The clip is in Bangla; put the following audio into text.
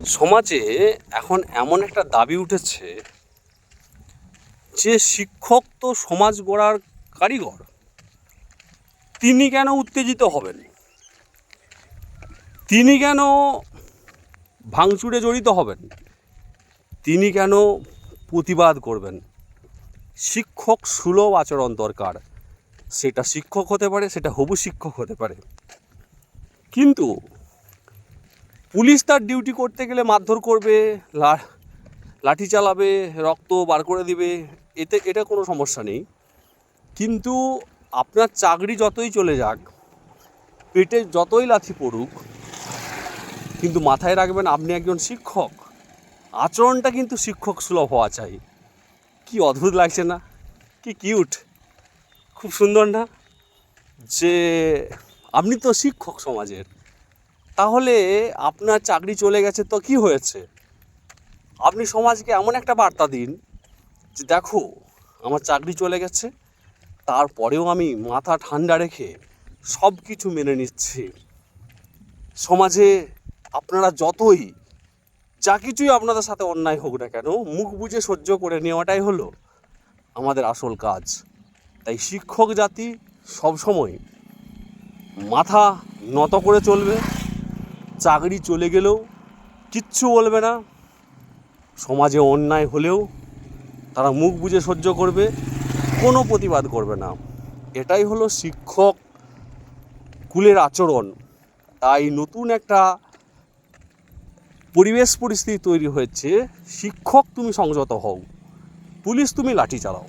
সমাজে এখন এমন একটা দাবি উঠেছে যে শিক্ষক তো সমাজ গড়ার কারিগর, তিনি কেন উত্তেজিত হবেন? তিনি কেন ভাঙচুরে জড়িত হবেন? তিনি কেন প্রতিবাদ করবেন? শিক্ষক সুলভ আচরণ দরকার। সেটা শিক্ষক হতে পারে, সেটা হবু শিক্ষক হতে পারে। কিন্তু পুলিশ তার ডিউটি করতে গেলে মারধর করবে লাঠি চালাবে, রক্ত বার করে দিবে, এতে, এটা কোনো সমস্যা নেই। কিন্তু আপনার চাকরি যতই চলে যাক, পেটে যতই লাথি পড়ুক, কিন্তু মাথায় রাখবেন আপনি একজন শিক্ষক। আচরণটা কিন্তু শিক্ষক সুলভ হওয়া চাই। কি অদ্ভুত লাগছে না? কি কিউট? খুব সুন্দর না? যে, আপনি তো শিক্ষক সমাজের। তাহলে আপনার চাকরি চলে গেছে তো কি হয়েছে? আপনি সমাজকে এমন একটা বার্তা দিন যে দেখো, আমার চাকরি চলে গেছে, তারপরেও আমি মাথা ঠান্ডা রেখে সব কিছু মেনে নিচ্ছি। সমাজে আপনারা যতই, যা কিছুই আপনাদের সাথে অন্যায় হোক না কেন, মুখ বুজে সহ্য করে নেওয়াটাই হলো আমাদের আসল কাজ। তাই শিক্ষক জাতি সবসময় মাথা নত করে চলবে। চাকরি চলে গেলেও কিচ্ছু বলবে না। সমাজে অন্যায় হলেও তারা মুখ বুজে সহ্য করবে, কোনো প্রতিবাদ করবে না। এটাই হলো শিক্ষক কুলের আচরণ। তাই নতুন একটা পরিবেশ পরিস্থিতি তৈরি হয়েছে। শিক্ষক তুমি সংযত হও, পুলিশ তুমি লাঠি চালাও।